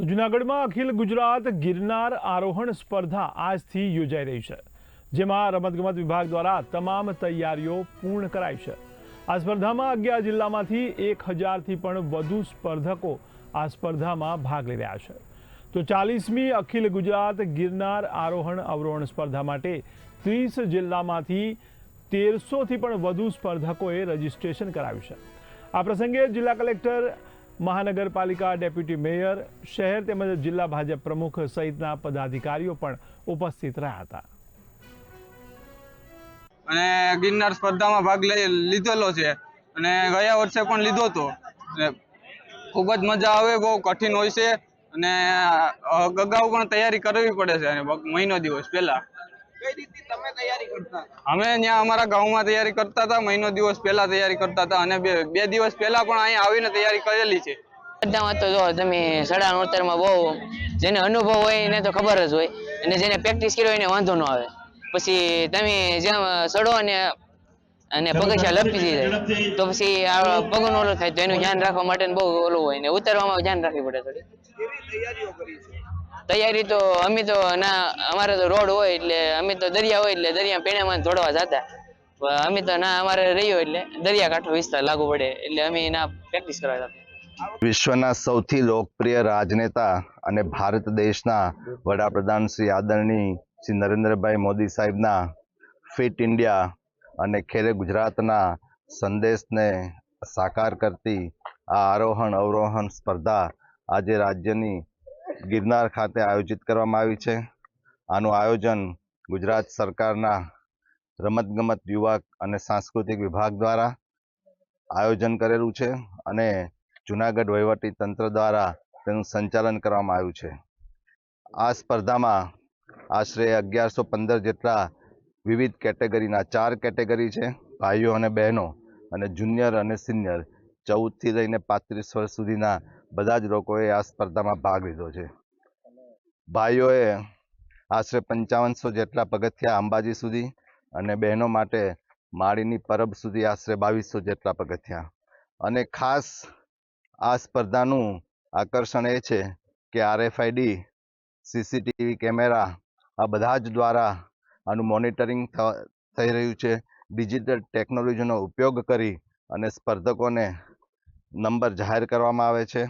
તો જૂનાગઢમાં અખિલ ગુજરાત ગિરનાર આરોહણ સ્પર્ધા આજથી યોજાઈ રહી છે, જેમાં રમતગમત વિભાગ દ્વારા તમામ તૈયારીઓ પૂર્ણ કરાઈ છે. આ સ્પર્ધામાં અગિયાર જિલ્લામાંથી એક હજારથી પણ વધુ સ્પર્ધકો આ સ્પર્ધામાં ભાગ લઈ રહ્યા છે. તો ચાલીસમી અખિલ ગુજરાત ગિરનાર આરોહણ અવરોહણ સ્પર્ધા માટે ત્રીસ જિલ્લામાંથી તેરસોથી પણ વધુ સ્પર્ધકોએ રજીસ્ટ્રેશન કરાવ્યું છે. આ પ્રસંગે જિલ્લા કલેક્ટર મહાનગરપાલિકા ડેપ્યુટી મેયર, શહેર તેમજ જિલ્લા ભાજપ પ્રમુખ સહિતના પદાધિકારીઓ પણ ઉપસ્થિત રહ્યા હતા. અને ગિરનાર સ્પર્ધામાં ભાગ લઈ લીધેલો છે અને ગયા વર્ષે પણ લીધો હતો. ખૂબ જ મજા આવે, બહુ કઠિન હોય છે અને અગાઉ પણ તૈયારી કરવી પડે છે અને મહિનો દિવસ પહેલા. અમે ત્યાં અમારા ગામમાં તૈયારી કરતા હતા મહિનો દિવસ પહેલા તૈયારી કરતા હતા અને બે બે દિવસ પહેલા પણ અહીંયા આવીને તૈયારી કરેલી છે. બધામાં તો જો તમે સડા ઉતરમાં બહુ જેને અનુભવ હોય એને તો ખબર જ હોય. અને જેને પ્રેક્ટિસ કરી હોય એને વાંધો ન આવે. પછી તમે જેમ સડો અને અને પગથિયા લપસી જાય. તો પછી આ પગનું ઓલું થાય. તો એનું ધ્યાન રાખવા માટે બહુ ઓલું હોય ને ઉતરવામાં ધ્યાન રાખવી પડે થોડી. તૈયારી તો અમે તો ના, અમારે તો રોડ હોય એટલે અમે તો દરિયા હોય એટલે દરિયા પેણામાં દોડવા જતા. અમે તો ના, અમારે રહ્યો એટલે દરિયાકાંઠો વિસ્તાર લાગુ પડે એટલે અમે ના પ્રેક્ટિસ કરવા જતા. વિશ્વના સૌથી લોકપ્રિય રાજનેતા અને ભારત દેશના વડાપ્રધાન શ્રી આદરણીય શ્રી નરેન્દ્રભાઈ મોદી સાહેબના ફિટ ઇન્ડિયા અને ખેરે ગુજરાતના સંદેશને સાકાર કરતી આ આરોહણ અવરોહણ સ્પર્ધા આજે રાજ્યની ગિરનાર ખાતે આયોજિત કરવામાં આવી છે. આનું આયોજન ગુજરાત સરકારના રમતગમત યુવા અને સાંસ્કૃતિક વિભાગ દ્વારા આયોજન કરેલું છે અને જુનાગઢ વહીવટી તંત્ર દ્વારા તેનું સંચાલન કરવામાં આવ્યું છે. આ સ્પર્ધામાં આશરે અગિયારસો પંદર જેટલા વિવિધ કેટેગરીના ચાર કેટેગરી છે, ભાઈઓ અને બહેનો અને જુનિયર અને સિનિયર. ચૌદથી લઈને પાંત્રીસ વર્ષ સુધીના બધા જ લોકોએ આ સ્પર્ધામાં ભાગ લીધો છે. ભાઈઓએ આશરે પંચાવનસો જેટલા પગથિયા અંબાજી સુધી અને બહેનો માટે માળીની પરબ સુધી આશરે બાવીસો જેટલા પગથિયા. અને ખાસ આ સ્પર્ધાનું આકર્ષણ એ છે કે આરએફઆઈડી, સીસીટીવી કેમેરા આ બધા જ દ્વારા આનું મોનિટરિંગ થઈ રહ્યું છે. ડિજિટલ ટેકનોલોજીનો ઉપયોગ કરી અને સ્પર્ધકોને નંબર જાહેર કરવામાં આવે છે.